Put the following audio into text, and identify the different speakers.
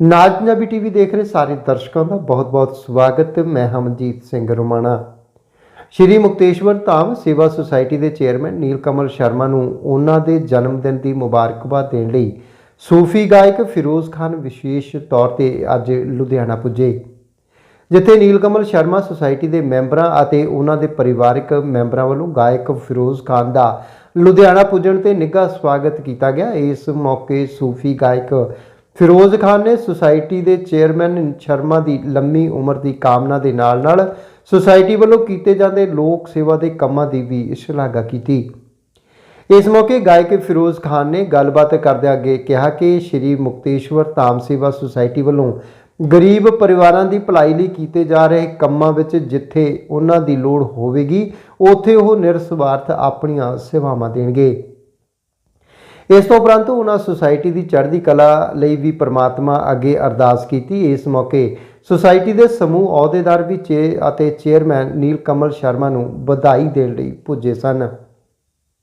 Speaker 1: ਨਾਜ Punjabi TV ਦੇਖ ਰਹੇ ਸਾਰੇ ਦਰਸ਼ਕਾਂ ਦਾ ਬਹੁਤ-ਬਹੁਤ ਸਵਾਗਤ। ਮੈਂ ਹਮਜੀਤ ਸਿੰਘ ਰੋਮਾਣਾ। ਸ਼੍ਰੀ ਮੁਕਤੇਸ਼ਵਰ ਧਾਮ ਸੇਵਾ ਸੁਸਾਇਟੀ ਦੇ ਚੇਅਰਮੈਨ ਨੀਲ ਕਮਲ ਸ਼ਰਮਾ ਨੂੰ ਉਹਨਾਂ ਦੇ ਜਨਮ ਦਿਨ ਦੀ ਮੁਬਾਰਕਬਾਦ ਦੇਣ ਲਈ ਸੂਫੀ ਗਾਇਕ ਫਿਰੋਜ਼ ਖਾਨ ਵਿਸ਼ੇਸ਼ ਤੌਰ ਤੇ ਅੱਜ ਲੁਧਿਆਣਾ ਪੁੱਜੇ। ਜਿੱਥੇ ਨੀਲਕਮਲ ਸ਼ਰਮਾ ਸੁਸਾਇਟੀ ਦੇ ਮੈਂਬਰਾਂ ਅਤੇ ਉਹਨਾਂ ਦੇ ਪਰਿਵਾਰਕ ਮੈਂਬਰਾਂ ਵੱਲੋਂ ਗਾਇਕ ਫਿਰੋਜ਼ ਖਾਨ ਦਾ ਲੁਧਿਆਣਾ ਪੁੱਜਣ ਤੇ ਨਿੱਘਾ ਸਵਾਗਤ ਕੀਤਾ ਗਿਆ। ਇਸ ਮੌਕੇ ਸੂਫੀ ਗਾਇਕ ਫਿਰੋਜ਼ ਖਾਨ ਨੇ ਸੁਸਾਇਟੀ ਦੇ ਚੇਅਰਮੈਨ ਸ਼ਰਮਾ ਦੀ ਲੰਮੀ ਉਮਰ ਦੀ ਕਾਮਨਾ ਦੇ ਨਾਲ-ਨਾਲ ਸੁਸਾਇਟੀ ਵੱਲੋਂ ਕੀਤੇ ਜਾਂਦੇ ਲੋਕ ਸੇਵਾ ਦੇ ਕੰਮਾਂ ਦੀ ਵੀ ਸ਼ਲਾਘਾ ਕੀਤੀ। ਇਸ ਮੌਕੇ ਗਾਇਕ ਫਿਰੋਜ਼ ਖਾਨ ਨੇ ਗੱਲਬਾਤ ਕਰਦਿਆਂ ਅੱਗੇ ਕਿਹਾ ਕਿ ਸ਼੍ਰੀ ਮੁਕਤੇਸ਼ਵਰ ਧਾਮ ਸੇਵਾ ਸੁਸਾਇਟੀ ਵੱਲੋਂ ਗਰੀਬ ਪਰਿਵਾਰਾਂ ਦੀ ਭਲਾਈ ਲਈ ਕੀਤੇ ਜਾ ਰਹੇ ਕੰਮਾਂ ਵਿੱਚ ਜਿੱਥੇ ਉਹਨਾਂ ਦੀ ਲੋੜ ਹੋਵੇਗੀ, ਉੱਥੇ ਉਹ ਨਿਰਸਵਾਰਥ ਆਪਣੀਆਂ ਸੇਵਾਵਾਂ ਦੇਣਗੇ। ਇਸ ਤੋਂ ਉਪਰੰਤ ਉਹਨਾਂ ਸੁਸਾਇਟੀ ਦੀ ਚੜ੍ਹਦੀ ਕਲਾ ਲਈ ਵੀ ਪ੍ਰਮਾਤਮਾ ਅੱਗੇ ਅਰਦਾਸ ਕੀਤੀ। ਇਸ ਮੌਕੇ ਸੁਸਾਇਟੀ ਦੇ ਸਮੂਹ ਅਹੁਦੇਦਾਰ ਵੀ ਚੇ ਅਤੇ ਚੇਅਰਮੈਨ ਨੀਲ ਕਮਲ ਸ਼ਰਮਾ ਨੂੰ ਵਧਾਈ ਦੇਣ ਲਈ ਪੁੱਜੇ ਸਨ।